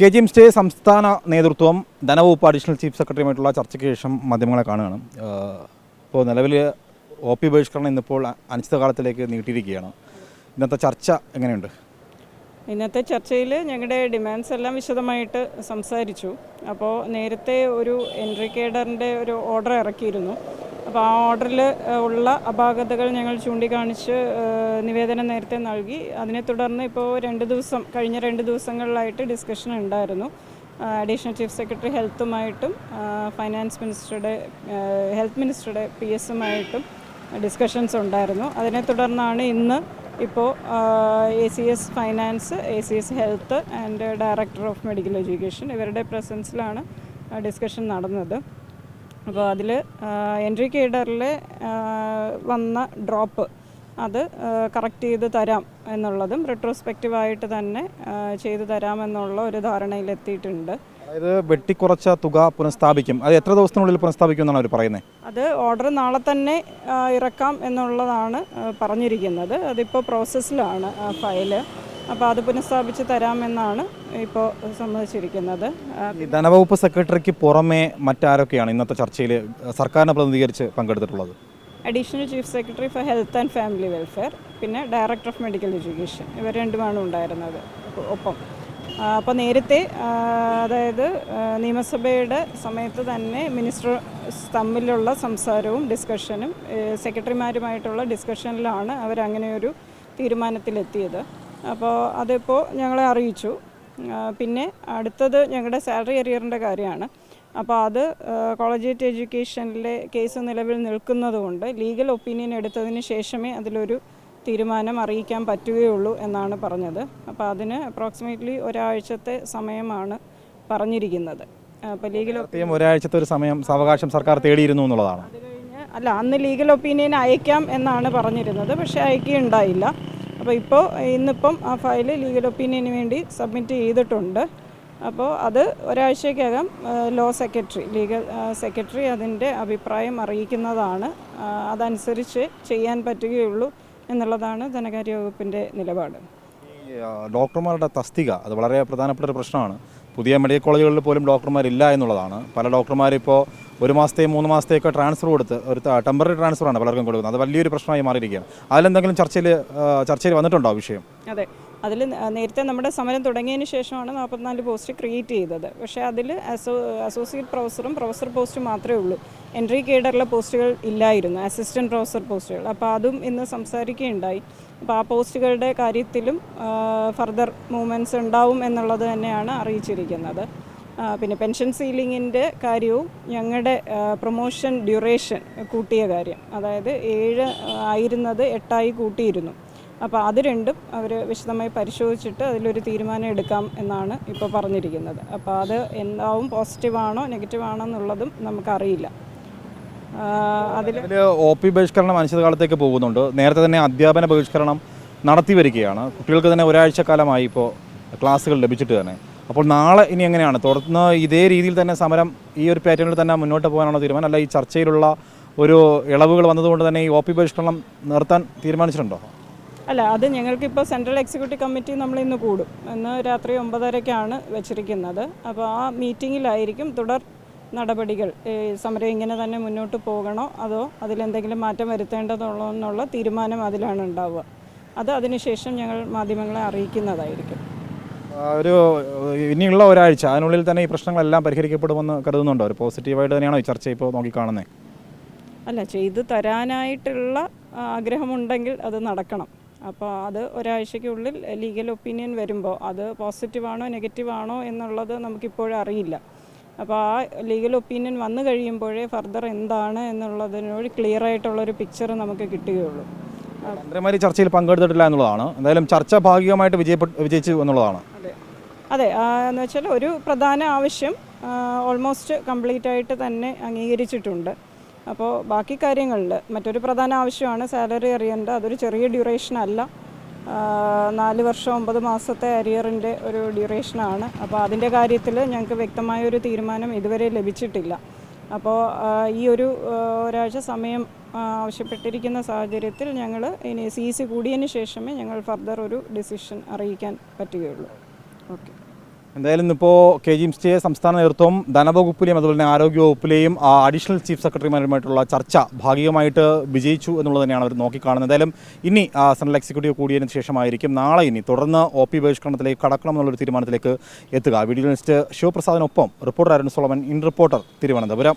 K G M stay സംസ്ഥാന നേതൃത്വം ധനവകുപ്പ് additional chief സെക്രട്ടറിയുമായിട്ടുള്ള ചർച്ചയ്ക്ക് ശേഷം മാധ്യമങ്ങളെ കാണുകയാണ്. ഇപ്പോൾ നിലവിൽ ഒ പി ബഹിഷ്കരണം ഇന്നിപ്പോൾ അനിശ്ചിതകാലത്തിലേക്ക് നീട്ടിയിരിക്കുകയാണ്. ഇന്നത്തെ ചർച്ച എങ്ങനെയുണ്ട്? ഇന്നത്തെ ചർച്ചയിൽ ഞങ്ങളുടെ ഡിമാൻഡ്സ് എല്ലാം വിശദമായിട്ട് സംസാരിച്ചു. അപ്പോൾ നേരത്തെ ഒരു എൻട്രി കേഡറിന്റെ ഒരു ഓർഡർ ഇറക്കിയിരുന്നു. അപ്പോൾ ആ ഓർഡറിൽ ഉള്ള അപാകതകൾ ഞങ്ങൾ ചൂണ്ടിക്കാണിച്ച് നിവേദനം നേരത്തെ നൽകി. അതിനെ തുടർന്ന് ഇപ്പോൾ രണ്ട് ദിവസം കഴിഞ്ഞ രണ്ട് ദിവസങ്ങളിലായിട്ട് ഡിസ്കഷൻ ഉണ്ടായിരുന്നു. അഡീഷണൽ ചീഫ് സെക്രട്ടറി ഹെൽത്തുമായിട്ടും ഫൈനാൻസ് മിനിസ്റ്ററുടെ ഹെൽത്ത് മിനിസ്റ്ററുടെ പി എസുമായിട്ടും ഡിസ്കഷൻസ് ഉണ്ടായിരുന്നു. അതിനെ തുടർന്നാണ് ഇന്ന് ഇപ്പോൾ A C S finance A C S health and director of medical education ഇവരുടെ പ്രസൻസിലാണ് ഡിസ്കഷൻ നടന്നത്. അപ്പോൾ അതിൽ എൻട്രി കേഡറിൽ വന്ന ഡ്രോപ്പ് അത് കറക്റ്റ് ചെയ്ത് തരാം എന്നുള്ളതും റിട്രോസ്പെക്റ്റീവായിട്ട് തന്നെ ചെയ്തു തരാമെന്നുള്ള ഒരു ധാരണയിലെത്തിയിട്ടുണ്ട്. അതായത് വെട്ടിക്കുറച്ച തുക പുനഃസ്ഥാപിക്കും. അത് എത്ര ദിവസത്തിനുള്ളിൽ പുനഃസ്ഥാപിക്കും എന്നാണ് അവർ പറയുന്നത് അത് ഓർഡർ നാളെ തന്നെ ഇറക്കാം എന്നുള്ളതാണ് പറഞ്ഞിരിക്കുന്നത്. അതിപ്പോൾ പ്രോസസ്സിലാണ് ഫയൽ അപ്പോൾ അത് പുനഃസ്ഥാപിച്ച് തരാമെന്നാണ് ഇപ്പോൾ സമ്മതിച്ചിരിക്കുന്നത്. ധനവകുപ്പ് സെക്രട്ടറിക്ക് പുറമേ മറ്റാരൊക്കെയാണ് ഇന്നത്തെ ചർച്ചയിൽ സർക്കാരിനെ പ്രതിനിധീകരിച്ച് പങ്കെടുത്തിട്ടുള്ളത്? Additional chief secretary for health and family welfare പിന്നെ ഡയറക്ടർ ഓഫ് മെഡിക്കൽ എഡ്യൂക്കേഷൻ ഇവർ രണ്ടുമാണ് ഉണ്ടായിരുന്നത്. ഒപ്പം. അപ്പോൾ നേരത്തെ അതായത് നിയമസഭയുടെ സമയത്ത് തന്നെ മിനിസ്റ്റർ തമ്മിലുള്ള സംസാരവും ഡിസ്കഷനും സെക്രട്ടറിമാരുമായിട്ടുള്ള ഡിസ്കഷനിലാണ് അവരങ്ങനെ ഒരു തീരുമാനത്തിലെത്തിയത്. അപ്പോൾ അതിപ്പോൾ ഞങ്ങളെ അറിയിച്ചു. പിന്നെ അടുത്തത് ഞങ്ങളുടെ സാലറി അരിയറിന്റെ കാര്യമാണ്. അപ്പോൾ അത് കോളേജിയറ്റ് എഡ്യൂക്കേഷനിലെ കേസ് നിലവിൽ നിൽക്കുന്നതുകൊണ്ട് ലീഗൽ ഒപ്പീനിയൻ എടുത്തതിന് ശേഷമേ അതിലൊരു തീരുമാനം അറിയിക്കാൻ പറ്റുകയുള്ളൂ എന്നാണ് പറഞ്ഞത്. അപ്പോൾ അതിന് അപ്രോക്സിമേറ്റ്ലി ഒരാഴ്ചത്തെ സമയമാണ് പറഞ്ഞിരിക്കുന്നത്. അപ്പോൾ ലീഗൽ ഒരാഴ്ചത്തെ ഒരു സമയം സാവകാശം സർക്കാർ തേടിയിരുന്നു എന്നുള്ളതാണ്. അല്ല അന്ന് ലീഗൽ ഒപ്പീനിയൻ അയക്കാം എന്നാണ് പറഞ്ഞിരുന്നത് പക്ഷേ അയക്കുകയുണ്ടായില്ല. അപ്പോൾ ഇപ്പോൾ ഇന്നിപ്പം ആ ഫയൽ ലീഗൽ ഒപ്പീനിയന് വേണ്ടി സബ്മിറ്റ് ചെയ്തിട്ടുണ്ട്. അപ്പോൾ അത് ഒരാഴ്ചയ്ക്കകം ലോ സെക്രട്ടറി ലീഗൽ സെക്രട്ടറി അതിന്റെ അഭിപ്രായം അറിയിക്കുന്നതാണ്. അതനുസരിച്ച് ചെയ്യാൻ പറ്റുകയുള്ളൂ എന്നുള്ളതാണ് ധനകാര്യ വകുപ്പിന്റെ നിലപാട് ഡോക്ടർമാരുടെ തസ്തിക അത് വളരെ പ്രധാനപ്പെട്ട ഒരു പ്രശ്നമാണ്. പുതിയ മെഡിക്കൽ കോളേജുകളിൽ പോലും ഡോക്ടർമാരില്ല എന്നുള്ളതാണ്. പല ഡോക്ടർമാരിപ്പോൾ ഒരു മാസത്തെയും മൂന്ന് മാസത്തെയൊക്കെ ട്രാൻസ്ഫർ കൊടുത്ത് ഒരു ടെമ്പററി ട്രാൻസ്ഫറാണ് പലർക്കും കൊടുക്കുന്നത്. അത് വലിയൊരു പ്രശ്നമായി മാറിയിരിക്കുകയാണ്. അതിലെന്തെങ്കിലും ചർച്ചയിൽ ചർച്ചയിൽ വന്നിട്ടുണ്ടോ വിഷയം? അതെ. അതിൽ നേരത്തെ നമ്മുടെ സമരം തുടങ്ങിയതിന് ശേഷമാണ് നാൽപ്പത്തിനാല് പോസ്റ്റ് ക്രിയേറ്റ് ചെയ്തത്. പക്ഷേ അതിൽ അസോ അസോസിയേറ്റ് പ്രൊഫസറും പ്രൊഫസർ പോസ്റ്റും മാത്രമേ ഉള്ളൂ. എൻട്രി കേഡറിലെ പോസ്റ്റുകൾ ഇല്ലായിരുന്നു അസിസ്റ്റന്റ് പ്രൊഫസർ പോസ്റ്റുകൾ. അപ്പോൾ അതും ഇന്ന് സംസാരിക്കുകയുണ്ടായി. അപ്പോൾ ആ പോസ്റ്റുകളുടെ കാര്യത്തിലും ഫർദർ മൂവ്മെന്റ്സ് ഉണ്ടാവും എന്നുള്ളത് തന്നെയാണ് അറിയിച്ചിരിക്കുന്നത്. പിന്നെ പെൻഷൻ സീലിങ്ങിന്റെ കാര്യവും ഞങ്ങളുടെ പ്രൊമോഷൻ ഡ്യൂറേഷൻ കൂട്ടിയ കാര്യം. അതായത് ഏഴ് ആയിരുന്നത് എട്ടായി കൂട്ടിയിരുന്നു. അപ്പോൾ അത് രണ്ടും അവർ വിശദമായി പരിശോധിച്ചിട്ട് അതിലൊരു തീരുമാനം എടുക്കാം എന്നാണ് ഇപ്പോൾ പറഞ്ഞിരിക്കുന്നത്. അപ്പോൾ അത് എന്താവും പോസിറ്റീവാണോ നെഗറ്റീവാണോ എന്നുള്ളതും നമുക്കറിയില്ല. അതിൽ ഒ പി ബഹിഷ്കരണം അനിശ്ചിതകാലത്തേക്ക് പോകുന്നുണ്ട്. നേരത്തെ തന്നെ അധ്യാപന ബഹിഷ്കരണം നടത്തി വരികയാണ്. കുട്ടികൾക്ക് തന്നെ ഒരാഴ്ച കാലമായി ഇപ്പോൾ ക്ലാസ്സുകൾ ലഭിച്ചിട്ട് തന്നെ. അപ്പോൾ നാളെ ഇനി എങ്ങനെയാണ്? തുടർന്ന് ഇതേ രീതിയിൽ തന്നെ സമരം ഈ ഒരു പാറ്റേണിൽ തന്നെ മുന്നോട്ട് പോകാനാണോ തീരുമാനം അല്ല ഈ ചർച്ചയിലുള്ള ഒരു ഇളവുകൾ വന്നതുകൊണ്ട് തന്നെ ഈ ഒ പി ബഹിഷ്കരണം നിർത്താൻ തീരുമാനിച്ചിട്ടുണ്ടോ? അല്ല അത് ഞങ്ങൾക്കിപ്പോൾ സെൻട്രൽ എക്സിക്യൂട്ടീവ് കമ്മിറ്റി നമ്മൾ ഇന്ന് കൂടും. ഇന്ന് രാത്രി ഒമ്പതരയ്ക്കാണ് വെച്ചിരിക്കുന്നത്. അപ്പോൾ ആ മീറ്റിങ്ങിലായിരിക്കും തുടർ നടപടികൾ. ഈ സമരം ഇങ്ങനെ തന്നെ മുന്നോട്ട് പോകണോ? അതോ അതിലെന്തെങ്കിലും മാറ്റം വരുത്തേണ്ടതുള്ളോ എന്നുള്ള തീരുമാനം അതിലാണ് ഉണ്ടാവുക. അത് അതിനുശേഷം ഞങ്ങൾ മാധ്യമങ്ങളെ അറിയിക്കുന്നതായിരിക്കും. ഒരു ഇനിയുള്ള ഒരാഴ്ച അതിനുള്ളിൽ തന്നെ ഈ പ്രശ്നങ്ങളെല്ലാം പരിഹരിക്കപ്പെടുമെന്ന് കരുതുന്നുണ്ടോ. ഒരു പോസിറ്റീവായിട്ട് തന്നെയാണോ ഈ ചർച്ച ഇപ്പോൾ നോക്കിക്കാണുന്നത് അല്ല ചെയ്തു തരാനായിട്ടുള്ള ആഗ്രഹമുണ്ടെങ്കിൽ അത് നടക്കണം. അപ്പോൾ അത് ഒരാഴ്ചയ്ക്കുള്ളിൽ ലീഗൽ ഒപ്പീനിയൻ വരുമ്പോൾ അത് പോസിറ്റീവാണോ നെഗറ്റീവാണോ എന്നുള്ളത് നമുക്കിപ്പോഴും അറിയില്ല. അപ്പോൾ ആ ലീഗൽ ഒപ്പീനിയൻ വന്നു കഴിയുമ്പോഴേ ഫർദർ എന്താണ് എന്നുള്ളതിനോട് ക്ലിയർ ആയിട്ടുള്ളൊരു പിക്ചർ നമുക്ക് കിട്ടുകയുള്ളൂ. മന്ത്രിമാർ ചർച്ചയിൽ പങ്കെടുത്തിട്ടില്ല എന്നുള്ളതാണ്. എന്തായാലും ചർച്ച ഭാഗികമായിട്ട് വിജയപ്പെട്ടു വിജയിച്ചു എന്നുള്ളതാണ്. അതെ. അതെ എന്ന് വെച്ചാൽ ഒരു പ്രധാന ആവശ്യം ഓൾമോസ്റ്റ് കംപ്ലീറ്റ് ആയിട്ട് തന്നെ അംഗീകരിച്ചിട്ടുണ്ട്. അപ്പോൾ ബാക്കി കാര്യങ്ങളിൽ മറ്റൊരു പ്രധാന ആവശ്യമാണ് സാലറി അറിയേണ്ടത്. അതൊരു ചെറിയ ഡ്യൂറേഷൻ അല്ല. നാല് വർഷം ഒമ്പത് മാസത്തെ അരിയറിന്റെ ഒരു ഡ്യൂറേഷനാണ് അപ്പോൾ അതിന്റെ കാര്യത്തിൽ ഞങ്ങൾക്ക് വ്യക്തമായ ഒരു തീരുമാനം ഇതുവരെ ലഭിച്ചിട്ടില്ല. അപ്പോൾ ഈ ഒരു ഒരാഴ്ച സമയം ആവശ്യപ്പെട്ടിരിക്കുന്ന സാഹചര്യത്തിൽ ഞങ്ങൾ ഇനി സി സി കൂടിയതിന് ശേഷമേ ഞങ്ങൾ ഫർദർ ഒരു ഡിസിഷൻ അറിയിക്കാൻ പറ്റുകയുള്ളൂ. ഓക്കെ എന്തായാലും ഇന്നിപ്പോൾ കെ ജി എം സി സംസ്ഥാന നേതൃത്വം ധനവകുപ്പിലെയും അതുപോലെ തന്നെ ആരോഗ്യ വകുപ്പിലെയും ആ, അഡീഷണൽ ചീഫ് സെക്രട്ടറിമാരുമായിട്ടുള്ള ചർച്ച ഭാഗികമായിട്ട് വിജയിച്ചു എന്നുള്ളത് തന്നെയാണ് അവർ നോക്കിക്കാണുന്നത്. എന്തായാലും ഇനി സെൻട്രൽ എക്സിക്യൂട്ടീവ് കൂടിയതിന് ശേഷമായിരിക്കും നാളെ ഇനി തുടർന്ന് ഒ പി ബഹിഷ്കരണത്തിലേക്ക് കടക്കണം എന്നുള്ളൊരു തീരുമാനത്തിലേക്ക് എത്തുക. Video journalist ശിവപ്രസാദിനൊപ്പം reporter Arun Solomon in reporter Thiruvananthapuram.